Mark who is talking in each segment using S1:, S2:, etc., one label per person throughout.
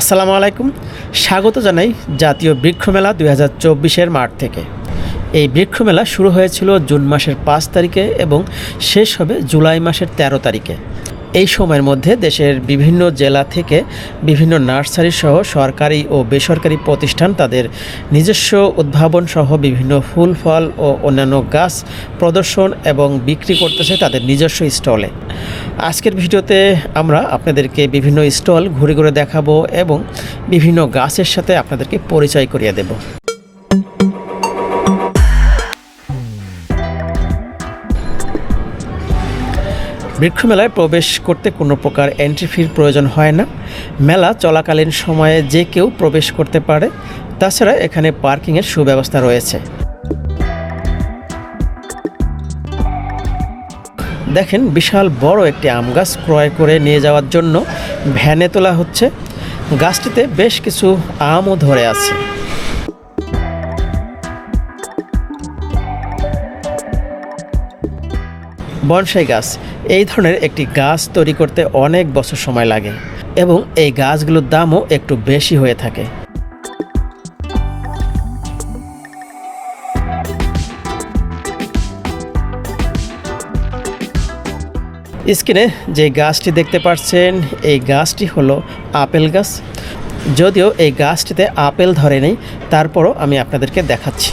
S1: আসসালামু আলাইকুম। স্বাগত জানাই জাতীয় বৃক্ষমেলা দুই হাজার চব্বিশের মাঠ থেকে। এই বৃক্ষমেলা শুরু হয়েছিল জুন মাসের পাঁচ তারিখে এবং শেষ হবে জুলাই মাসের ১৩ তারিখে। এই সময়ের মধ্যে দেশের বিভিন্ন জেলা থেকে বিভিন্ন নার্সারি সহ সরকারি ও বেসরকারি প্রতিষ্ঠান তাদের নিজস্ব উদ্ভাবন সহ বিভিন্ন ফুল, ফল ও অন্যান্য গাছ প্রদর্শন এবং বিক্রি করতেছে তাদের নিজস্ব স্টলে। আজকের ভিডিওতে আমরা আপনাদেরকে বিভিন্ন স্টল ঘুরে ঘুরে দেখাবো এবং বিভিন্ন গাছের সাথে আপনাদেরকে পরিচয় করিয়ে দেব। বৃক্ষমেলায় প্রবেশ করতে কোনো প্রকার এন্ট্রি ফির প্রয়োজন হয় না। মেলা চলাকালীন সময়ে যে কেউ প্রবেশ করতে পারে। তাছাড়া এখানে পার্কিংয়ের সুব্যবস্থা রয়েছে। দেখেন বিশাল বড় একটি আম গাছ ক্রয় করে নিয়ে যাওয়ার জন্য ভ্যানে তোলা হচ্ছে। গাছটিতে বেশ কিছু আমও ধরে আছে। বনসাই গাছ, এই ধরনের একটি গাছ তৈরি করতে অনেক বছর সময় লাগে এবং এই গাছগুলোর দামও একটু বেশি হয়ে থাকে। স্ক্রিনে যে গাছটি দেখতে পাচ্ছেন এই গাছটি হলো আপেল গাছ। যদিও এই গাছটিতে আপেল ধরে নেই, তারপরও আমি আপনাদেরকে দেখাচ্ছি।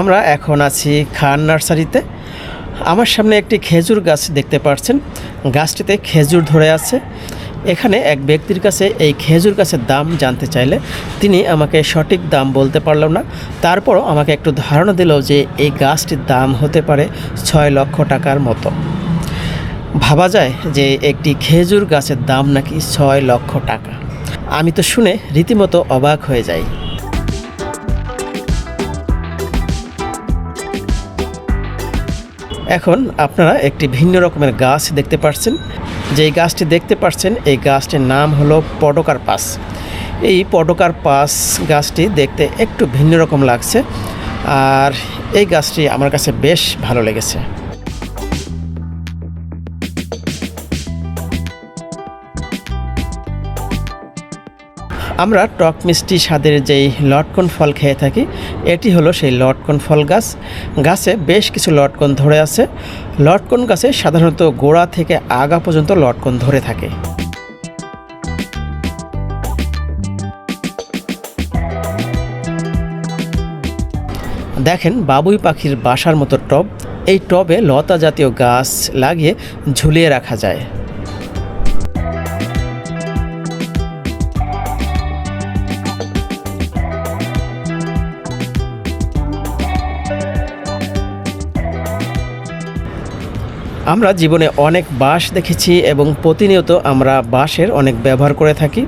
S1: আমরা এখন আছি খান নার্সারিতে। আমার সামনে একটি খেজুর গাছ দেখতে পাচ্ছেন গাছটিতে খেজুর ধরে আছে। এখানে এক ব্যক্তির কাছে এই খেজুর গাছের দাম জানতে চাইলে তিনি আমাকে সঠিক দাম বলতে পারলাম না। তারপরও আমাকে একটু ধারণা দিল যে এই গাছটির দাম হতে পারে ছয় লক্ষ টাকার মতো। ভাবা যায় যে একটি খেজুর গাছের দাম নাকি ছয় লক্ষ টাকা। আমি তো শুনে রীতিমতো অবাক হয়ে যাই। এখন আপনারা একটি ভিন্ন রকমের গাছ দেখতে পাচ্ছেন যেই গাছটি দেখতে পাচ্ছেন এই গাছটির নাম হলো পডকার পাস এই পডকার পাস গাছটি দেখতে একটু ভিন্ন রকম লাগছে, আর এই গাছটি আমার কাছে বেশ ভালো লেগেছে। আমরা টক মিষ্টি স্বাদের যেই লটকন ফল খেয়ে থাকি, এটি হলো সেই লটকন ফল গাছ। গাছে বেশ কিছু লটকন ধরে আছে। লটকন গাছে সাধারণত গোড়া থেকে আগা পর্যন্ত লটকন ধরে থাকে। দেখেন বাবুই পাখির বাসার মতো টব। এই টবে লতা জাতীয় গাছ লাগিয়ে ঝুলিয়ে রাখা যায়। আমরা জীবনে অনেক বাঁশ দেখেছি এবং প্রতিনিয়ত আমরা বাঁশের অনেক ব্যবহার করে থাকি।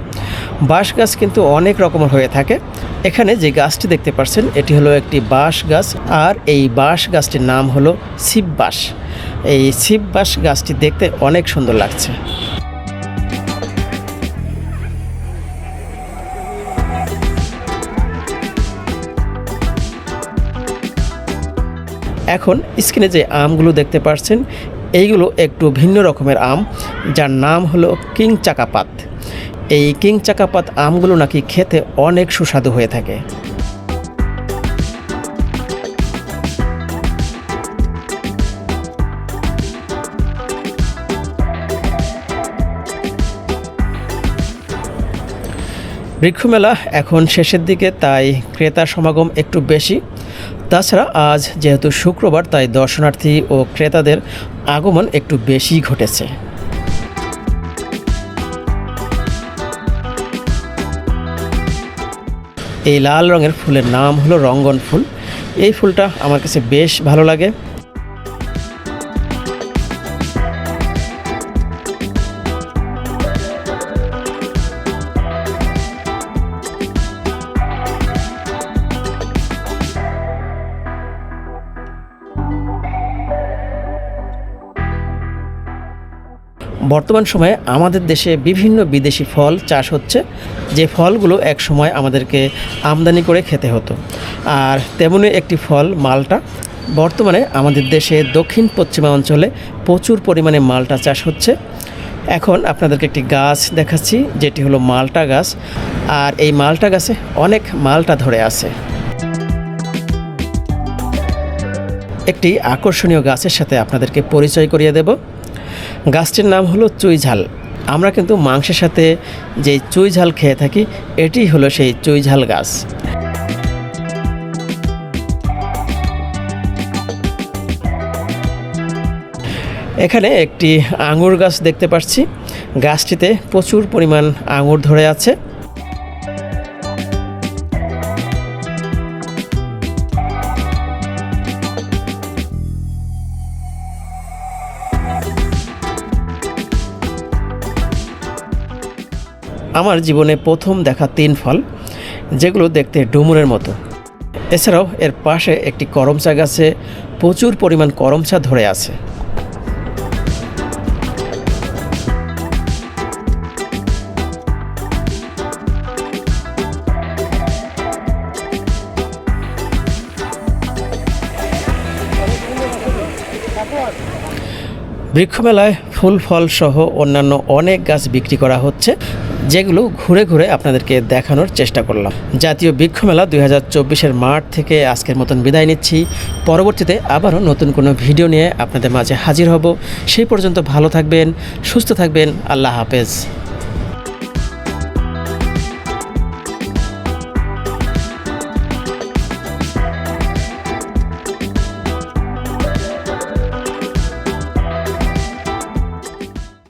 S1: বাঁশ গাছ কিন্তু অনেক রকমের হয়ে থাকে। এখানে যে গাছটি দেখতে পাচ্ছেন এটি হলো একটি বাঁশ গাছ আর এই বাঁশ গাছটির নাম হলো শিব বাঁশ। এই শিব বাঁশ গাছটি দেখতে অনেক সুন্দর লাগছে। এখন স্ক্রিনে যে আমগুলো দেখতে পাচ্ছেন এইগুলো একটু ভিন্ন রকমের আম, যার নাম হলো কিং চাকাপাত। এই কিং চাকাপাত আমগুলো নাকি খেতে অনেক সুস্বাদু হয়ে থাকে। বৃক্ষমেলা এখন শেষের দিকে, তাই ক্রেতার সমাগম একটু বেশি। তাছাড়া আজ যেহেতু শুক্রবার, তাই দর্শনার্থী ও ক্রেতাদের আগমন একটু বেশি ঘটেছে। এই লাল রঙের ফুলের নাম হলো রঙ্গন ফুল। এই ফুলটা আমার কাছে বেশ ভালো লাগে। বর্তমান সময়ে আমাদের দেশে বিভিন্ন বিদেশি ফল চাষ হচ্ছে। যে ফলগুলো এক সময় আমাদেরকে আমদানি করে খেতে হতো। আর তেমনই একটি ফল, মালটা। বর্তমানে আমাদের দেশে দক্ষিণ পশ্চিমা অঞ্চলে প্রচুর পরিমাণে মালটা চাষ হচ্ছে। এখন আপনাদেরকে একটি গাছ দেখাচ্ছি, যেটি হলো মালটা গাছ। আর এই মালটা গাছে অনেক মালটা ধরে আছে। একটি আকর্ষণীয় গাছের সাথে আপনাদেরকে পরিচয় করিয়ে দেব। গাছটির নাম হলো চুইঝাল আমরা কিন্তু মাংসের সাথে যে চুইঝাল খেয়ে থাকি, এটি হলো সেই চুইঝাল গাছ। এখানে একটি আঙুর গাছ দেখতে পাচ্ছি গাছটিতে প্রচুর পরিমাণ আঙুর ধরে আছে। আমার জীবনে প্রথম দেখা তিন ফল, যেগুলো দেখতে ডুমুরের মতো। এছাড়াও এর পাশে একটি করমচা গাছে প্রচুর পরিমাণ করমচা ধরে আছে। বৃক্ষমেলায় ফুল, ফল সহ অন্যান্য অনেক গাছ বিক্রি করা হচ্ছে। যেগুলো ঘুরে ঘুরে আপনাদেরকে দেখানোর চেষ্টা করলাম। জাতীয় বৃক্ষ মেলা দুই হাজার চব্বিশের মাঠ থেকে আজকের মতন বিদায় নিচ্ছি। পরবর্তীতে আবারও নতুন কোনো ভিডিও নিয়ে আপনাদের মাঝে হাজির হব। সেই পর্যন্ত ভালো থাকবেন, সুস্থ থাকবেন। আল্লাহ হাফেজ।